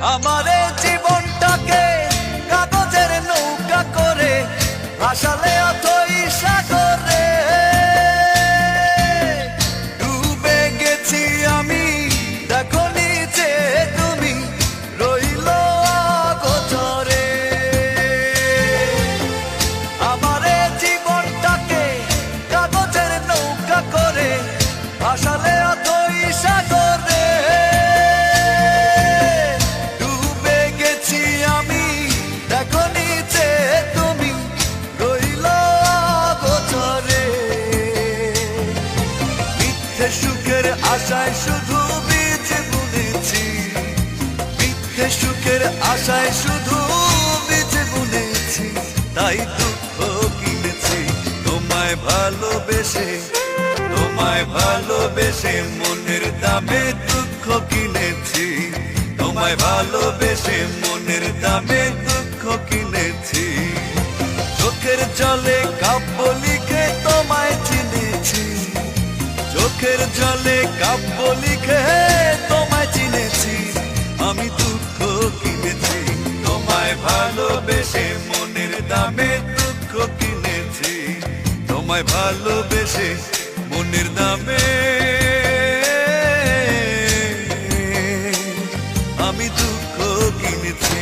আমারে জীবনটাকে কাগজের নৌকা করে ভাসালে অথই সাগরে। সুখের আশায় শুধু বীজ বুনেছি। মিথ্যে সুখের আশায় শুধু বীজ বুনেছি। তাই দুঃখ কিনেছি। তোমায় ভালোবেসে তোমায় ভালোবেসে মনের দামে দুঃখ কিনেছি। তোমায় ভালোবেসে মনের দামে দুঃখ কিনেছি। চোখের জলে কাব্য চোখের জলে কাব্য লিখে তোমায় চিনেছি, আমি দুঃখ কিনেছি। তোমায় ভালোবেসে মনের দামে দুঃখ কিনেছি। তোমায় ভালোবেসে মনের দামে আমি দুঃখ কিনেছি।